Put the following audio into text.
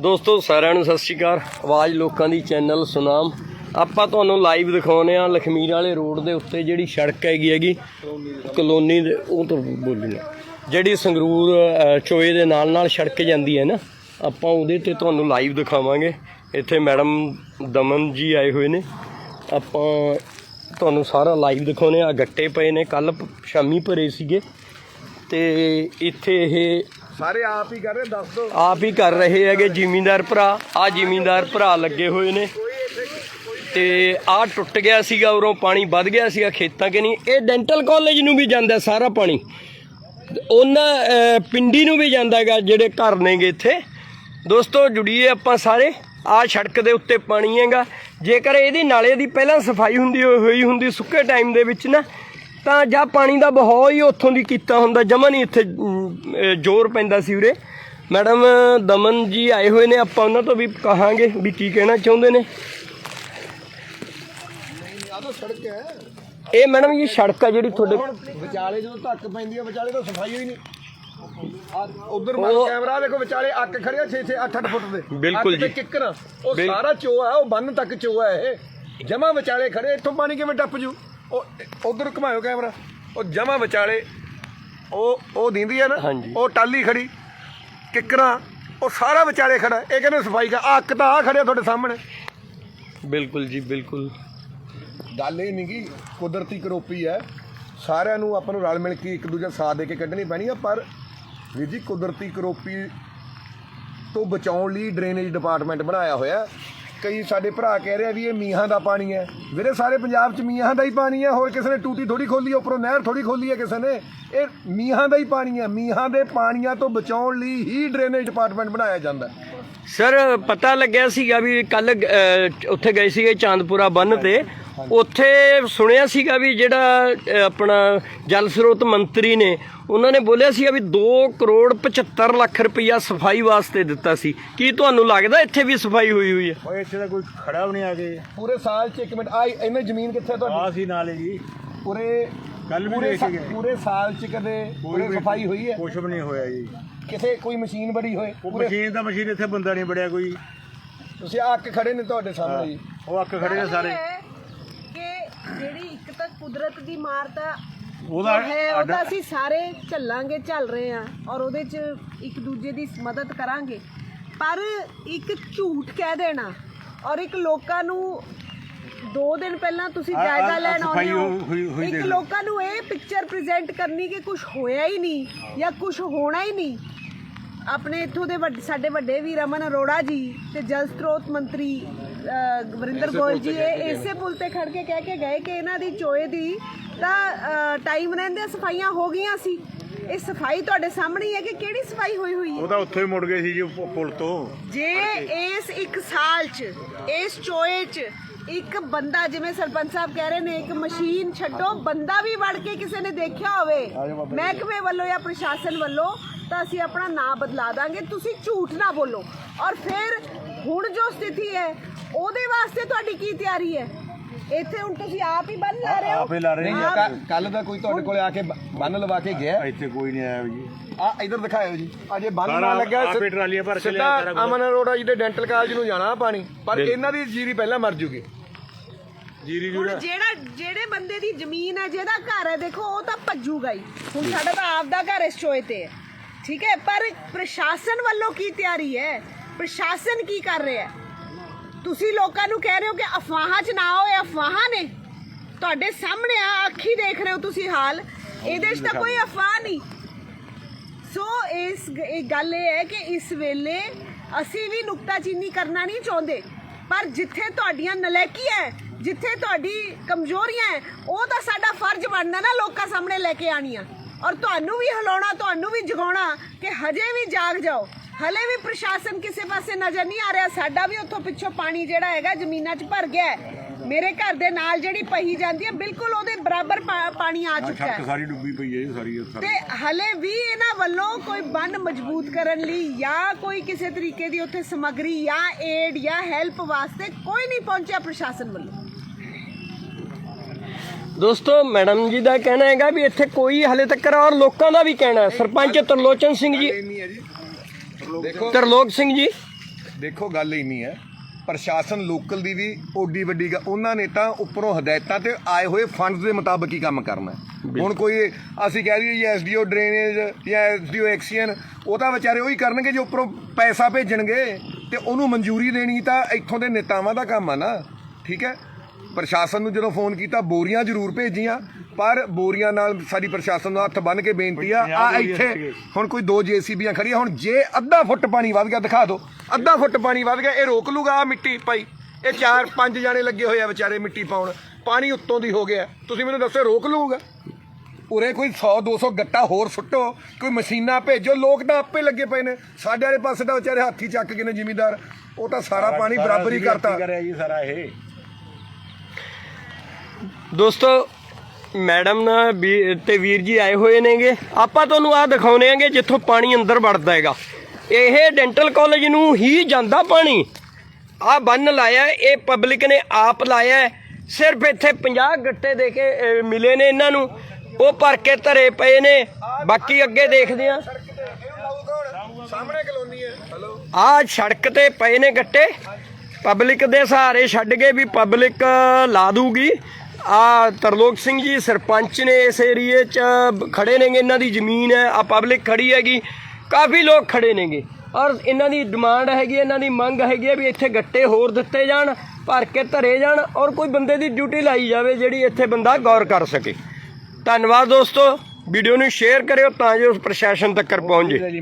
ਦੋਸਤੋ, ਸਾਰਿਆਂ ਨੂੰ ਸਤਿ ਸ਼੍ਰੀ ਅਕਾਲ। ਆਵਾਜ਼ ਲੋਕਾਂ ਦੀ ਚੈਨਲ ਸੁਨਾਮ। ਆਪਾਂ ਤੁਹਾਨੂੰ ਲਾਈਵ ਦਿਖਾਉਨੇ ਆ ਲਖਮੀਰ ਵਾਲੇ ਰੋਡ ਦੇ ਉੱਤੇ ਜਿਹੜੀ ਸੜਕ ਹੈਗੀ ਹੈਗੀ। ਕਲੋਨੀ ਦੇ, ਉਹ ਤੋਂ ਬੋਲੀ ਨਾ। ਜਿਹੜੀ ਸੰਗਰੂਰ ਚੋਏ ਦੇ ਨਾਲ ਨਾਲ ਸੜਕ ਜਾਂਦੀ ਹੈ ਨਾ, ਆਪਾਂ ਉਹਦੇ ਤੇ ਤੁਹਾਨੂੰ ਲਾਈਵ ਦਿਖਾਵਾਂਗੇ। ਇੱਥੇ ਮੈਡਮ ਦਮਨ ਜੀ ਆਏ ਹੋਏ ਨੇ। ਆਪਾਂ ਤੁਹਾਨੂੰ ਸਾਰਾ ਲਾਈਵ ਦਿਖਾਉਨੇ ਆ। ਗੱਟੇ ਪਏ ਨੇ। ਕੱਲ ਸ਼ਾਮੀ ਭਰੇ ਸੀਗੇ। ਤੇ ਇੱਥੇ ਇਹ ਸਾਰੇ ਆਪ ਹੀ ਕਰ ਰਹੇ, ਦੱਸ ਦੋ। ਆਪ ਹੀ ਕਰ ਰਹੇ ਹੈਗੇ ਜ਼ਿਮੀਂਦਾਰ ਭਰਾ। ਆ ਜ਼ਿਮੀਂਦਾਰ ਭਰਾ ਲੱਗੇ ਹੋਏ ਨੇ। ਤੇ ਆ ਟੁੱਟ ਗਿਆ ਸੀਗਾ, ਉਰੋਂ ਪਾਣੀ ਵੱਧ ਗਿਆ ਸੀਗਾ, ਖੇਤਾਂ ਕਿ ਨਹੀਂ? ਇਹ ਡੈਂਟਲ ਕਾਲਜ ਨੂੰ ਵੀ ਜਾਂਦਾ ਸਾਰਾ ਪਾਣੀ। ਉਹਨਾਂ ਪਿੰਡੀ ਨੂੰ ਵੀ ਜਾਂਦਾ ਹੈਗਾ ਜਿਹੜੇ ਘਰ ਨੇਗੇ ਇੱਥੇ। ਦੋਸਤੋ, ਜੁੜੀਏ ਆਪਾਂ ਸਾਰੇ। ਆ ਸੜਕ ਦੇ ਉੱਤੇ ਪਾਣੀ ਹੈਗਾ। ਜੇਕਰ ਇਹਦੀ ਨਾਲੇ ਦੀ ਪਹਿਲਾਂ ਸਫ਼ਾਈ ਹੁੰਦੀ, ਹੋਈ ਹੁੰਦੀ ਸੁੱਕੇ ਟਾਈਮ ਦੇ ਵਿੱਚ ਨਾ ਤਾਂ ਜਾਂ ਪਾਣੀ ਦਾ ਬਹਾਅ ਹੀ ਉੱਥੋਂ ਦੀ ਕੀਤਾ ਹੁੰਦਾ ਜਮਾ ਨਹੀਂ ਇੱਥੇ ਜ਼ੋਰ ਪੈਂਦਾ ਸੀ ਉਰੇ। ਮੈਡਮ ਦਮਨ ਜੀ ਆਏ ਹੋਏ ਨੇ ਆਪਾਂ ਉਹਨਾਂ ਤੋਂ ਵੀ ਕਹਾਂਗੇ ਵੀ ਕੀ ਕਹਿਣਾ ਚਾਹੁੰਦੇ ਨੇ। ਆ ਤਾਂ ਸੜਕ ਹੈ ਇਹ ਮੈਡਮ ਇਹ ਸੜਕ ਆ ਜਿਹੜੀ ਤੁਹਾਡੇ ਵਿਚਾਲੇ ਜਦੋਂ ਧੱਕ ਪੈਂਦੀ ਹੈ ਵਿਚਾਲੇ ਤਾਂ ਸਫ਼ਾਈ ਹੋਈ ਨਹੀਂ। ਆ ਉਧਰ ਉਹ- ਕੈਮਰਾ ਦੇਖੋ ਵਿਚਾਲੇ ਅੱਕ ਖੜਿਆ 6 6 8 8 ਫੁੱਟ ਦੇ। ਬਿਲਕੁਲ ਜੀ। ਕਿੱਕਰ ਉਹ ਸਾਰਾ ਚੋਆ ਉਹ ਬੰਨ ਤੱਕ ਚੋਆ ਹੈ ਇਹ। ਜਮਾ ਵਿਚਾਲੇ ਖੜੇ ਇੱਥੋਂ ਪਾਣੀ ਕਿਵੇਂ ਟੱਪ ਜੂ? ਉਹ ਉਧਰ ਘੁਮਾਇਓ ਕੈਮਰਾ। ਉਹ ਜਮਾ ਵਿਚਾਲੇ ਉਹ ਉਹ ਦਿੰਦੀ ਹੈ ਨਾ ਹਾਂਜੀ। ਉਹ ਟਾਲੀ ਖੜੀ ਕਿੱਕਰਾਂ ਉਹ ਸਾਰਾ ਵਿਚਾਲੇ ਖੜਾ। ਇਹ ਕਹਿੰਦੇ ਸਫ਼ਾਈ ਕਰ। ਆਹ ਅੱਕ ਤਾਂ ਆ ਖੜਿਆ ਤੁਹਾਡੇ ਸਾਹਮਣੇ। ਬਿਲਕੁਲ ਜੀ ਬਿਲਕੁਲ। ਗੱਲ ਇਹ ਨਹੀਂ ਕਿ ਕੁਦਰਤੀ ਕਰੋਪੀ ਹੈ। ਸਾਰਿਆਂ ਨੂੰ ਆਪਾਂ ਨੂੰ ਰਲ ਮਿਲ ਕੇ ਇੱਕ ਦੂਜੇ ਦਾ ਸਾਥ ਦੇ ਕੇ ਕੱਢਣੀ ਪੈਣੀ ਆ ਪਰ ਵੀਰ ਜੀ ਕੁਦਰਤੀ ਕਰੋਪੀ ਤੋਂ ਬਚਾਉਣ ਲਈ ਡਰੇਨੇਜ ਡਿਪਾਰਟਮੈਂਟ ਬਣਾਇਆ ਹੋਇਆ। ਹੈ। ਕਈ ਸਾਡੇ ਭਰਾ ਕਹਿ ਰਹੇ ਆ ਵੀ ਇਹ ਮੀਂਹਾਂ ਦਾ ਪਾਣੀ ਹੈ। ਵੀਰੇ, ਸਾਰੇ ਪੰਜਾਬ 'ਚ ਮੀਂਹਾਂ ਦਾ ਹੀ ਪਾਣੀ ਹੈ। ਹੋਰ ਕਿਸੇ ਨੇ ਟੂਟੀ ਥੋੜੀ ਖੋਲੀ, ਉੱਪਰੋਂ ਨਹਿਰ ਥੋੜੀ ਖੋਲੀ ਹੈ ਕਿਸੇ ਨੇ। ਇਹ ਮੀਂਹਾਂ ਦਾ ਹੀ ਪਾਣੀ ਹੈ। ਮੀਂਹਾਂ ਦੇ ਪਾਣੀਆਂ ਤੋਂ ਬਚਾਉਣ ਲਈ ਹੀ ਡਰੇਨੇਜ ਡਿਪਾਰਟਮੈਂਟ ਬਣਾਇਆ ਜਾਂਦਾ ਸਰ, ਪਤਾ ਲੱਗਿਆ ਸੀਗਾ ਵੀ ਕੱਲ ਉੱਥੇ ਗਏ ਸੀਗੇ ਚਾਂਦਪੁਰਾ ਬੰਨ ਤੇ। ਉੱਥੇ ਸੁਣਿਆ ਸੀਗਾ ਵੀ ਜਿਹੜਾ ਆਪਣਾ ਜਲ ਸਰੋਤ ਮੰਤਰੀ ਨੇ ਉਹਨਾਂ ਨੇ ਬੋਲਿਆ ਸੀਗਾ ਵੀ 2 ਕਰੋੜ 75 ਲੱਖ ਰੁਪਈਆ ਸਫ਼ਾਈ ਵਾਸਤੇ ਦਿੱਤਾ ਸੀ। ਕੀ ਤੁਹਾਨੂੰ ਲੱਗਦਾ ਇੱਥੇ ਵੀ ਸਫ਼ਾਈ ਹੋਈ ਹੋਈ ਹੈ? ਓਏ ਇੱਥੇ ਤਾਂ ਕੋਈ ਖੜਾ ਵੀ ਨਹੀਂ ਆ ਕੇ। ਪੂਰੇ ਸਾਲ 'ਚ ਇੱਕ ਮਿੰਟ ਆ ਇਹਨੇ ਜ਼ਮੀਨ ਕਿੱਥੇ ਤੁਹਾਡੀ? ਆ ਸੀ ਨਾਲੇ ਜੀ। ਪੂਰੇ ਕੱਲ੍ਹ ਵੀ ਪੂਰੇ ਦੇਖ ਗਏ। ਪੂਰੇ ਸਾਲ ਚ ਕਦੇ ਪੂਰੇ ਸਫ਼ਾਈ ਹੋਈ ਹੈ? ਕੁਛ ਵੀ ਨਹੀਂ ਹੋਇਆ ਜੀ। ਕਿਤੇ ਕੋਈ ਮਸ਼ੀਨ ਬੜੀ ਹੋਏ? ਮਸ਼ੀਨ ਦਾ ਮਸ਼ੀਨ ਇੱਥੇ ਬੰਦਾ ਨਹੀਂ ਬੜਿਆ ਕੋਈ। ਤੁਸੀਂ ਅੱਕ ਖੜੇ ਨੇ ਤੁਹਾਡੇ ਸਾਹਮਣੇ ਜੀ। ਉਹ ਅੱਖ ਖੜੇ ਨੇ ਸਾਰੇ। ਜਿਹੜੀ ਇੱਕ ਤਾਂ ਕੁਦਰਤ ਦੀ ਮਾਰ ਤਾਂ ਉਹਦਾ ਹੈ ਉਹ ਅੱਡ- ਤਾਂ ਅਸੀਂ ਸਾਰੇ ਝੱਲਾਂਗੇ ਝੱਲ ਰਹੇ ਆ ਔਰ ਉਹਦੇ 'ਚ ਇੱਕ ਦੂਜੇ ਦੀ ਮਦਦ ਕਰਾਂਗੇ ਪਰ ਇੱਕ ਝੂਠ ਕਹਿ ਦੇਣਾ ਔਰ ਇੱਕ ਲੋਕਾਂ ਨੂੰ ਦੋ ਦਿਨ ਪਹਿਲਾਂ ਤੁਸੀਂ ਜਾਇਜ਼ਾ ਲੈਣ ਆਉਂਦੇ ਹੋ ਇੱਕ। ਲੋਕਾਂ ਨੂੰ ਇਹ ਪਿਕਚਰ ਪ੍ਰੈਜ਼ੈਂਟ ਕਰਨੀ ਕਿ ਕੁਝ ਹੋਇਆ ਹੀ ਨਹੀਂ ਜਾਂ ਕੁਝ ਹੋਣਾ ਹੀ ਨਹੀਂ ਆਪਣੇ ਇੱਥੋਂ ਦੇ ਵੱਡ- ਸਾਡੇ ਵੱਡੇ ਵੀ ਰਮਨ ਅਰੋੜਾ ਜੀ ਤੇ ਜਲ ਸਰੋਤ ਮੰਤਰੀ ਅ, ਵਰਿੰਦਰ ਗੋਇਲ ਜੀ ਇਹ ਇਸੇ ਪੁਲ ਤੇ ਖੜ ਕੇ ਕਹਿ ਕੇ ਗਏ ਕਿ ਇਹਨਾਂ ਦੀ ਚੋਏ ਦੀ ਤਾਂ ਟਾਈਮ ਰਹਿੰਦੇ ਸਫਾਈਆਂ ਹੋ ਗਈਆਂ ਸੀ। ਇਹ ਸਫ਼ਾਈ ਤੁਹਾਡੇ ਸਾਹਮਣੇ ਹੀ ਹੈ ਕਿ ਕਿਹੜੀ ਸਫ਼ਾਈ ਹੋਈ ਹੋਈ ਹੈ? ਉਹ ਤਾਂ ਉੱਥੋਂ ਹੀ ਮੁੜ ਗਏ ਸੀ ਜੀ ਪੁਲ ਤੋਂ। ਜੇ ਇਸ ਇੱਕ ਸਾਲ ਚ ਇਸ ਚੋਏ ਚ ਇੱਕ ਬੰਦਾ ਜਿਵੇਂ ਸਰਪੰਚ ਸਾਹਿਬ ਕਹਿ ਰਹੇ ਨੇ ਇੱਕ ਮਸ਼ੀਨ ਛੱਡੋ ਬੰਦਾ ਵੀ ਵੜ ਕੇ ਕਿਸੇ ਨੇ ਦੇਖਿਆ ਹੋਵੇ ਮਹਿਕਮੇ ਵੱਲੋਂ ਜਾਂ ਪ੍ਰਸ਼ਾਸਨ ਵੱਲੋਂ ਤਾਂ ਅਸੀਂ ਆਪਣਾ ਨਾਂ ਬਦਲਾ ਦਾਂਗੇ। ਤੁਸੀਂ ਝੂਠ ਨਾ ਬੋਲੋ। ਔਰ ਫਿਰ ਹੁਣ ਜੋ ਸਥਿਤੀ ਹੈ ਉਹਦੇ ਵਾਸਤੇ ਤੁਹਾਡੀ ਕੀ ਤਿਆਰੀ ਹੈ? ਇੱਥੇ ਹੁਣ ਤੁਸੀਂ ਆਪ ਹੀ ਬੰਨ ਲਾ ਰਹੇ ਹੋ। ਆਪੇ ਲਾ ਰਹੇ ਨੇ। ਆਪ- ਕੱਲ ਦਾ ਕੋਈ ਤੁਹਾਡੇ ਕੋਲੇ ਆ ਕੇ ਬੰਨ ਲਵਾ ਕੇ ਗਿਆ? ਇੱਥੇ ਕੋਈ ਨਹੀਂ ਆਇਆ ਜੀ। ਆ ਇਧਰ ਦਿਖਾਇਓ ਜੀ। ਅਜੇ ਬੰਨ ਸਾਰਾ ਨਾ ਲੱਗਿਆ ਆਪੇ ਟਰਾਲੀਆਂ ਭਰ ਕੇ ਲਿਆ। ਅਮਨ ਅਰੋੜਾ ਜੀ ਦੇ ਡੈਂਟਲ ਕਾਲਜ ਨੂੰ ਜਾਣਾ ਪਾਣੀ ਪਰ ਇਹਨਾਂ ਦੀ ਜੀਰੀ ਪਹਿਲਾਂ ਮਰ ਜੂਗੀ। ਜੀਰੀ ਜੁੜਾ ਜਿਹੜਾ ਜਿਹੜੇ ਬੰਦੇ ਦੀ ਜ਼ਮੀਨ ਹੈ ਜਿਹਦਾ ਘਰ ਹੈ ਦੇਖੋ ਉਹ ਤਾਂ ਭੱਜੂਗਾ ਹੀ। ਹੁਣ ਸਾਡਾ ਤਾਂ ਆਪਦਾ ਘਰ ਇਸ ਚੋਏ ਤੇ ਹੈ। ਠੀਕ ਹੈ? ਪਰ ਪ੍ਰਸ਼ਾਸਨ ਵੱਲੋਂ ਕੀ ਤਿਆਰੀ ਹੈ? ਪ੍ਰਸ਼ਾਸਨ ਕੀ ਕਰ ਰਿਹਾ ਹੈ? ਤੁਸੀਂ ਲੋਕਾਂ ਨੂੰ ਕਹਿ ਰਹੇ ਹੋ ਕਿ ਅਫਵਾਹਾਂ 'ਚ ਨਾ ਆਓ, ਇਹ ਅਫਵਾਹਾਂ ਨੇ। ਤੁਹਾਡੇ ਸਾਹਮਣੇ ਆ, ਅੱਖੀ ਦੇਖ ਰਹੇ ਹੋ ਤੁਸੀਂ ਹਾਲ। ਇਹਦੇ 'ਚ ਤਾਂ ਕੋਈ ਅਫਵਾਹ ਨਹੀਂ। ਸੋ ਇਸ ਇਹ ਗੱਲ ਇਹ ਹੈ ਕਿ ਇਸ ਵੇਲੇ ਅਸੀਂ ਵੀ ਨੁਕਤਾਚੀਨੀ ਕਰਨਾ ਨਹੀਂ ਚਾਹੁੰਦੇ। ਪਰ ਜਿੱਥੇ ਤੁਹਾਡੀਆਂ ਨਲਾਇਕੀਆਂ ਜਿੱਥੇ ਤੁਹਾਡੀ ਕਮਜ਼ੋਰੀਆਂ ਹੈ, ਉਹ ਤਾਂ ਸਾਡਾ ਫਰਜ਼ ਬਣਦਾ ਨਾ ਲੋਕਾਂ ਸਾਹਮਣੇ ਲੈ ਕੇ ਆਣੀਆਂ ਔਰ ਤੁਹਾਨੂੰ ਵੀ ਹਿਲਾਉਣਾ, ਤੁਹਾਨੂੰ ਵੀ ਜਗਾਉਣਾ ਕਿ ਹਜੇ ਵੀ ਜਾਗ ਜਾਓ। ਹਲੇ ਵੀ ਪ੍ਰਸ਼ਾਸਨ ਕਿਸੇ ਪਾਸੇ ਨਜ਼ਰ ਨਹੀਂ ਆ ਰਿਹਾ। ਸਾਡਾ ਵੀ ਉੱਥੋਂ ਪਿੱਛੋਂ ਪਾਣੀ ਜਿਹੜਾ ਹੈਗਾ ਜ਼ਮੀਨਾਂ 'ਚ ਭਰ ਗਿਆ ਹੈ। ਮੇਰੇ ਘਰ ਦੇ ਨਾਲ ਜਿਹੜੀ ਪਹੀ ਜਾਂਦੀ ਹੈ ਬਿਲਕੁਲ ਉਹਦੇ ਬਰਾਬਰ ਪਾਣੀ ਆ ਚੁੱਕਾ ਹੈ। ਸਾਰੀ ਡੁੱਬੀ ਪਈ ਹੈ ਸਾਰੀ ਤੇ ਹਲੇ ਵੀ ਇਹਨਾਂ ਵੱਲੋਂ ਕੋਈ ਬੰਨ ਮਜ਼ਬੂਤ ਕਰਨ ਲਈ ਜਾਂ ਕੋਈ ਕਿਸੇ ਤਰੀਕੇ ਦੀ ਉੱਥੇ ਸਮੱਗਰੀ ਜਾਂ ਏਡ ਜਾਂ ਹੈਲਪ ਵਾਸਤੇ ਕੋਈ ਨਹੀਂ ਪਹੁੰਚਿਆ ਪ੍ਰਸ਼ਾਸਨ ਵੱਲੋਂ। ਦੋਸਤੋ ਮੈਡਮ ਜੀ ਦਾ ਕਹਿਣਾ ਹੈਗਾ ਵੀ ਇੱਥੇ ਕੋਈ ਹਲੇ ਤੱਕ ਔਰ ਲੋਕਾਂ ਦਾ ਵੀ ਕਹਿਣਾ ਹੈ। ਸਰਪੰਚ ਤਰਲੋਚਨ ਸਿੰਘ ਜੀ। ਦੇਖੋ ਤਰਲੋਕ ਸਿੰਘ ਜੀ। ਦੇਖੋ ਗੱਲ ਇੰਨੀ ਹੈ ਪ੍ਰਸ਼ਾਸਨ ਲੋਕਲ ਦੀ ਵੀ ਓਡੀ ਵੱਡੀ ਗ- ਉਹਨਾਂ ਨੇ ਤਾਂ ਉੱਪਰੋਂ ਹਦਾਇਤਾਂ ਤੇ ਆਏ ਹੋਏ ਫੰਡਸ ਦੇ ਮੁਤਾਬਕ ਹੀ ਕੰਮ ਕਰਨਾ ਹੈ। ਹੁਣ ਕੋਈ ਅਸੀਂ ਕਹਿ ਦਈਏ ਐਸਡੀਓ ਡਰੇਨੇਜ ਜਾਂ ਐਸਡੀਓ ਐਕਸੀਅਨ ਉਹ ਤਾਂ ਵਿਚਾਰੇ ਉਹੀ ਕਰਨਗੇ ਜੇ ਉੱਪਰੋਂ ਪੈਸਾ ਭੇਜਣਗੇ ਤੇ ਉਹਨੂੰ ਮਨਜ਼ੂਰੀ ਦੇਣੀ ਤਾਂ ਇੱਥੋਂ ਦੇ ਨੇਤਾਵਾਂ ਦਾ ਕੰਮ ਆ ਨਾ। ਠੀਕ ਹੈ? ਪ੍ਰਸ਼ਾਸਨ ਨੂੰ ਜਦੋਂ ਫੋਨ ਕੀਤਾ ਬੋਰੀਆਂ ਜ਼ਰੂਰ ਭੇਜੀਆਂ ਪਰ ਬੋਰੀਆਂ ਨਾਲ ਸਾਡੀ ਪ੍ਰਸ਼ਾਸਨ ਨੂੰ ਹੱਥ ਬੰਨ ਕੇ ਬੇਨਤੀ ਆ ਆ ਇੱਥੇ ਹੁਣ ਕੋਈ ਦੋ ਜੀਸੀਬੀਆਂ ਖੜੀਆਂ ਹੁਣ ਜੇ ਅੱਧਾ ਫੁੱਟ ਪਾਣੀ ਵੱਧ ਗਿਆ ਦਿਖਾ ਦਿਓ ਅੱਧਾ ਫੁੱਟ ਪਾਣੀ ਵੱਧ ਗਿਆ ਇਹ ਰੋਕ ਲੂਗਾ ਆ ਮਿੱਟੀ ਭਾਈ। ਇਹ ਚਾਰ ਪੰਜ ਜਾਣੇ ਲੱਗੇ ਹੋਏ ਆ ਵਿਚਾਰੇ ਮਿੱਟੀ ਪਾਉਣ ਪਾਣੀ ਉੱਤੋਂ ਦੀ ਹੋ ਗਿਆ। ਤੁਸੀਂ ਮੈਨੂੰ ਦੱਸੋ ਰੋਕ ਲੂਗਾ ਉਰੇ ਕੋਈ 100 200 ਗੱਟਾ ਹੋਰ ਸੁੱਟੋ ਕੋਈ ਮਸ਼ੀਨਾਂ ਭੇਜੋ ਲੋਕ ਤਾਂ ਆਪੇ ਲੱਗੇ ਪਏ ਨੇ। ਸਾਡੇ ਵਾਲੇ ਪਾਸੇ ਤਾਂ ਵਿਚਾਰੇ ਹਾਥੀ ਚੱਕ ਕੇ ਨੇ ਜ਼ਿਮੀਂਦਾਰ। ਉਹ ਤਾਂ ਸਾਰਾ ਪਾਣੀ ਬਰਾਬਰ ਹੀ ਕਰਤਾ। ਕਰਿਆ ਜੀ ਸਾਰਾ ਇਹ? ਦੋਸਤੋ, ਮੈਡਮ ਨਾ ਵੀ- ਤੇ ਵੀਰ ਜੀ ਆਏ ਹੋਏ ਨੇਗੇ। ਆਪਾਂ ਤੁਹਾਨੂੰ ਆ ਦਿਖਾਉਨੇ ਆਂਗੇ ਜਿੱਥੋਂ ਪਾਣੀ ਅੰਦਰ ਵੜਦਾ ਹੈਗਾ। ਇਹ ਡੈਂਟਲ ਕਾਲਜ ਨੂੰ ਹੀ ਜਾਂਦਾ ਪਾਣੀ। ਆ ਬੰਨ ਲਾਇਆ, ਇਹ ਪਬਲਿਕ ਨੇ ਆਪ ਲਾਇਆ ਸਿਰਫ ਇੱਥੇ 50 ਗੱਟੇ ਦੇ ਕੇ ਮਿਲੇ ਨੇ ਇਹਨਾਂ ਨੂੰ। ਉਹ ਭਰ ਕੇ ਧਰੇ ਪਏ ਨੇ। ਬਾਕੀ ਅੱਗੇ ਦੇਖਦੇ ਆਂ ਸਾਹਮਣੇ ਕਲੋਨੀ ਹੈ। ਹਲੋ ਆ ਸੜਕ ਤੇ ਪਏ ਨੇ ਗੱਟੇ। ਪਬਲਿਕ ਦੇ ਸਹਾਰੇ ਛੱਡ ਗਏ ਵੀ ਪਬਲਿਕ ਲਾ ਦੂਗੀ। ਆ ਤਰਲੋਕ ਸਿੰਘ ਜੀ, ਸਰਪੰਚ ਨੇ ਇਸ ਏਰੀਏ 'ਚ ਖੜੇ ਨੇਗੇ, ਇਹਨਾਂ ਦੀ ਜ਼ਮੀਨ ਹੈ, ਆ ਪਬਲਿਕ ਖੜੀ ਹੈਗੀ, ਕਾਫੀ ਲੋਕ ਖੜੇ ਨੇਗੇ। ਔਰ ਇਹਨਾਂ ਦੀ ਡਿਮਾਂਡ ਹੈਗੀ, ਇਹਨਾਂ ਦੀ ਮੰਗ ਹੈਗੀ ਹੈ ਵੀ ਇੱਥੇ ਗੱਟੇ ਹੋਰ ਦਿੱਤੇ ਜਾਣ, ਭਰ ਕੇ ਧਰੇ ਜਾਣ, ਔਰ ਕੋਈ ਬੰਦੇ ਦੀ ਡਿਊਟੀ ਲਾਈ ਜਾਵੇ ਜਿਹੜੀ ਇੱਥੇ ਬੰਦਾ ਗੌਰ ਕਰ ਸਕੇ। ਧੰਨਵਾਦ ਦੋਸਤੋ, ਵੀਡੀਓ ਨੂੰ ਸ਼ੇਅਰ ਕਰਿਓ ਤਾਂ ਜੋ ਪ੍ਰਸ਼ਾਸਨ ਤੱਕ ਪਹੁੰਚ। ਜੇ